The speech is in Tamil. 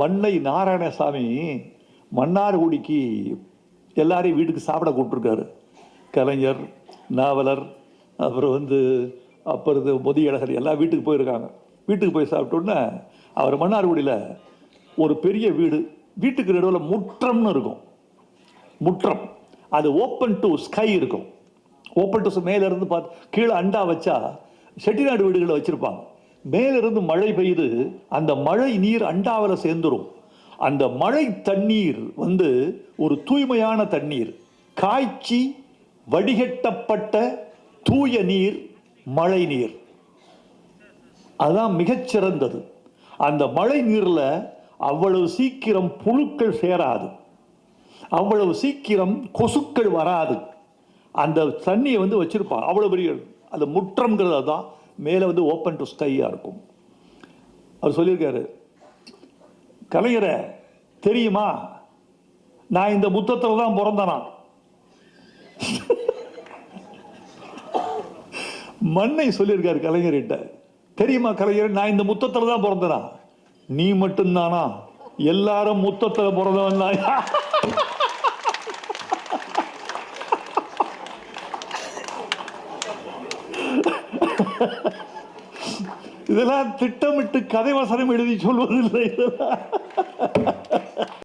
மண்ணை நாராயணசாமி மன்னார்குடிக்கு எல்லாரையும் வீட்டுக்கு சாப்பிட கூப்பிட்டுருக்காரு. கலைஞர் நாவலர் அப்புறம் வந்து அப்புறம் இது முதியழகர் எல்லாம் வீட்டுக்கு போயிருக்காங்க. வீட்டுக்கு போய் சாப்பிட்டோன்னே அவர் மன்னார்குடியில் ஒரு பெரிய வீடு வீட்டுக்கு நடுவில் முற்றம்னு இருக்கும். முற்றம். அது ஓப்பன் டு ஸ்கை இருக்கும். ஓப்பன் டு மேலேருந்து பார்த்து கீழே அண்டா வச்சா செட்டிநாடு வீடுகளை வச்சுருப்பாங்க. மேலிருந்து மழை பெய்து அந்த மழை நீர் அண்டாவில் சேர்ந்துரும். அந்த மழை தண்ணீர் வந்து ஒரு தூய்மையான தண்ணீர். காய்ச்சி வடிகட்டப்பட்ட தூய நீர் மழை நீர். அதுதான் மிகச்சிறந்தது. அந்த மழை நீரில் அவ்வளவு சீக்கிரம் புழுக்கள் சேராது. அவ்வளவு சீக்கிரம் கொசுக்கள் வராது. அந்த தண்ணியை வந்து வச்சிருப்பாங்க. அவ்வளோ பெரிய அந்த முற்றம்ங்கிறது தான் மேலே வந்து ஓப்பன் டு ஸ்கையாக இருக்கும். அவர் சொல்லியிருக்காரு கலைஞரை தெரியுமா? நான் இந்த முத்தத்தில் தான் பிறந்தனா மண்ணை சொல்லியிருக்காரு கலைஞர்கிட்ட தெரியுமா கலைஞர் நான் இந்த முத்தத்தில் தான் பிறந்தனா? நீ மட்டும்தானா? எல்லாரும் முத்தத்தில் பிறந்தவன் தான் இதெல்லாம் திட்டமிட்டு கதை வசனம் எழுதி சொல்வதில்லை. இதெல்லாம்